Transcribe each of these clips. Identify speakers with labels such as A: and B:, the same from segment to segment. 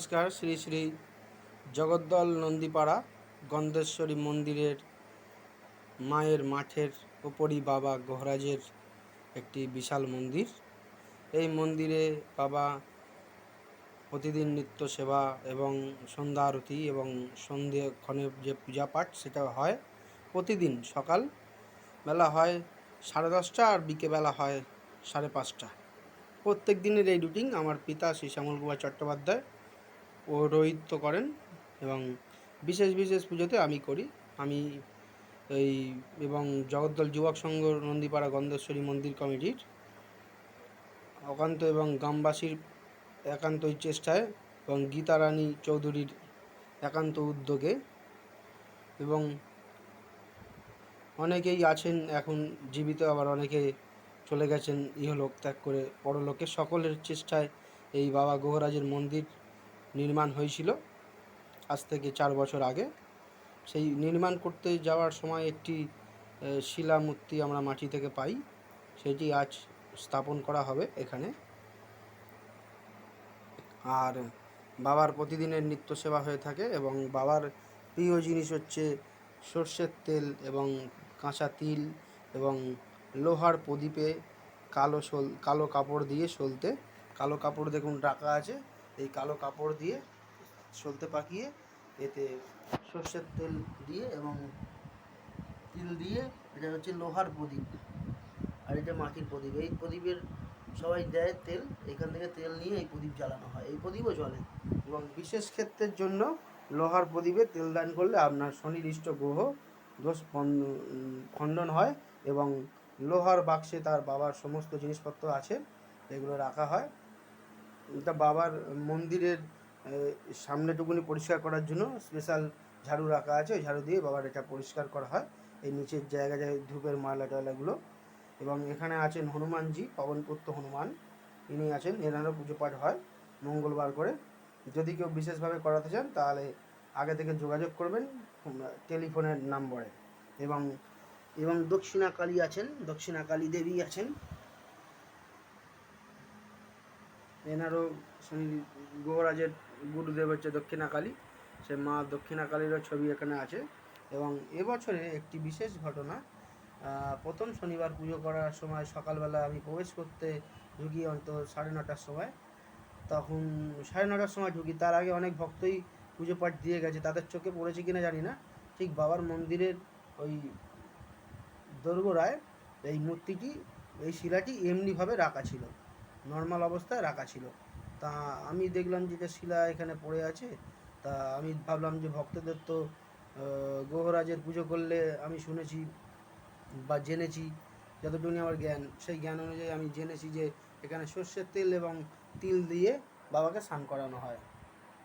A: নমস্কার, শ্রী শ্রী জগদ্দল নন্দীপাড়া, গন্ধেশ্বরী মন্দিরের মায়ের মাঠের ওপরই বাবা গহরাজের একটি বিশাল মন্দির। এই মন্দিরে বাবা প্রতিদিন নিত্য সেবা এবং সন্ধ্যা আরতি এবং সন্ধ্যেক্ষণে যে পূজা পাঠ সেটা হয় প্রতিদিন সকাল বেলা হয় সাড়ে দশটা আর বিকেবেলা হয় সাড়ে পাঁচটা। প্রত্যেক দিনের এই রুটিন আমার পিতা শ্রী শ্যামল কুমার চট্টোপাধ্যায়। পৌরোহিত্য করেন এবং বিশেষ বিশেষ পুজোতে আমি করি। আমি এই এবং জগদ্দল যুবক সংঘ নন্দীপাড়া গন্ধেশ্বরী মন্দির কমিটির অকান্ত এবং গ্রামবাসীর একান্তই চেষ্টায় এবং গীতারানী চৌধুরীর একান্ত উদ্যোগে এবং অনেকেই আছেন এখন জীবিত, আবার অনেকে চলে গেছেন, ইহলোক ত্যাগ করে, পরলোকে সকলের চেষ্টায় এই বাবা গোহরাজের মন্দির নির্মাণ হয়েছিল। আজ থেকে চার বছর আগে। সেই নির্মাণ করতে যাওয়ার সময় একটি শিলা মূর্তি আমরা মাটি থেকে পাই। সেটি আজ স্থাপন করা হবে এখানে। আর বাবার প্রতিদিনের নিত্য সেবা হয়ে থাকে এবং বাবার প্রিয় জিনিস হচ্ছে সর্ষের তেল এবং কাঁচা তিল এবং লোহার প্রদীপে কালো শোল, কালো কাপড় দিয়ে সলতে। কালো কাপড় দেখুন, রাখা আছে। এই কালো কাপড় দিয়ে সলতে পাকিয়ে এতে সর্ষের তেল দিয়ে এবং তিল দিয়ে, এটা হচ্ছে লোহার প্রদীপ আর এটা মাটির প্রদীপ। এই প্রদীপের সবাই দেয় তেল, এখান থেকে তেল নিয়ে এই প্রদীপ জ্বালানো হয়। এই প্রদীপও চলে এবং বিশেষ ক্ষেত্রের জন্য লোহার প্রদীপে তেল দান করলে আপনার শনিরিষ্ট গ্রহ দোষ খণ্ডন হয় এবং লোহার বাক্সে তার বাবার সমস্ত জিনিসপত্র আছে, এগুলো রাখা হয়। এটা বাবার মন্দিরের সামনেটুকুনি পরিষ্কার করার জন্য স্পেশাল ঝাড়ু রাখা আছে, ওই ঝাড়ু দিয়ে বাবার এটা পরিষ্কার করা হয়। এই নিচের জায়গা যায় ধূপের মালা টয়লাগুলো এবং এখানে আছেন হনুমানজি পবনপুত্র হনুমান। ইনি আছেন, এনারও পুজো পাঠ হয় মঙ্গলবার করে। যদি কেউ বিশেষভাবে করাতে চান, তাহলে আগে থেকে যোগাযোগ করবেন টেলিফোনের নম্বরে। এবং এবং দক্ষিণা কালী আছেন দক্ষিণা কালী দেবী আছেন। এনারও শনি গৌরাজের গুরুদেব হচ্ছে দক্ষিণা কালী সে মা দক্ষিণা কালীরও ছবি এখানে আছে এবং এবছরে একটি বিশেষ ঘটনা প্রথম শনিবার পুজো করার সময় সকালবেলা আমি প্রবেশ করতে ঢুকি অন্তত সাড়ে নটার সময়। তখন সাড়ে নটার সময় ঢুকি, তার আগে অনেক ভক্তই পুজো পাঠ দিয়ে গেছে, তাদের চোখে পড়েছে কিনা জানি না। ঠিক বাবার মন্দিরের ওই দোরগোড়ায় এই মূর্তিটি, এই শিলাটি এমনিভাবে রাখা ছিল। নর্মাল অবস্থায় রাখা ছিল। তা আমি দেখলাম যে শিলা এখানে পড়ে আছে, তা আমি ভাবলাম যে ভক্তদের তো গ্রহরাজের পুজো করলে আমি শুনেছি বা জেনেছি যতটুকু আমার জ্ঞান, সেই জ্ঞান অনুযায়ী আমি জেনেছি যে এখানে সর্ষের তেল এবং তিল দিয়ে বাবাকে স্নান করানো হয়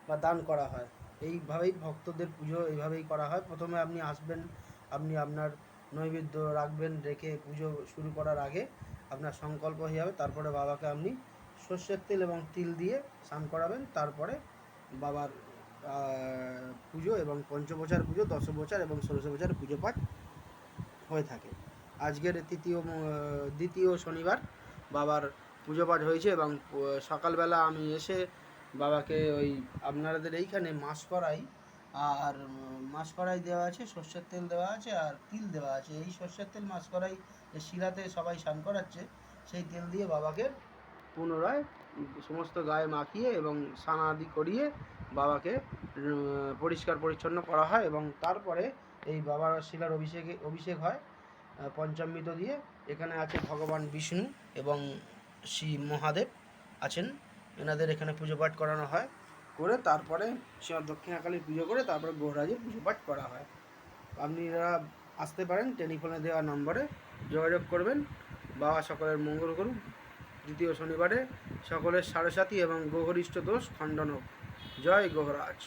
A: বা দান করা হয়। এইভাবেই ভক্তদের পুজো এইভাবেই করা হয়। প্রথমে আপনি আসবেন, আপনি আপনার নৈবেদ্য রাখবেন, রেখে পুজো শুরু করার আগে আপনার সংকল্প হয়ে যাবে। তারপরে বাবাকে আপনি সর্ষের তেল এবং তিল দিয়ে স্নান করাবেন। তারপরে বাবার পুজো এবং পঞ্চবচার পুজো দশবচার এবং ষোড়শ বছর পুজো পাঠ হয়ে থাকে। আজকের তৃতীয় দ্বিতীয় শনিবার বাবার পুজো পাঠ হয়েছে এবং সকালবেলা আমি এসে বাবাকে ওই আপনাদের এইখানে মাস করাই আর উম, মাস করাই দেওয়া আছে সর্ষের তেল দেওয়া আছে আর তিল দেওয়া আছে। এই সর্ষের তেল মাস করাই যে শিলাতে সবাই স্নান করাচ্ছে। সেই তেল দিয়ে বাবাকে পুনরায় সমস্ত গায়ে মাখিয়ে এবং স্নান আদি করিয়ে বাবাকে পরিষ্কার পরিচ্ছন্ন করা হয় এবং তারপরে এই বাবার শিলার অভিষেকে অভিষেক হয় পঞ্চামৃত দিয়ে। এখানে আছে ভগবান বিষ্ণু এবং শ্রী মহাদেব আছেন। এনাদের এখানে পুজো পাঠ করানো হয়। করে তারপরে সে দক্ষিণাকালীর পুজো করে তারপরে গৌরাজের পুজো পাঠ করা হয়। আপনারা আসতে পারেন, টেলিফোনে দেওয়া নম্বরে যোগাযোগ করবেন। বাবা সকলের মঙ্গল করুন দ্বিতীয় শনিবারে সকলের সাড়ে সাথী এবং গৌহরিষ্ট দোষ খণ্ডন জয় গৌরাজ।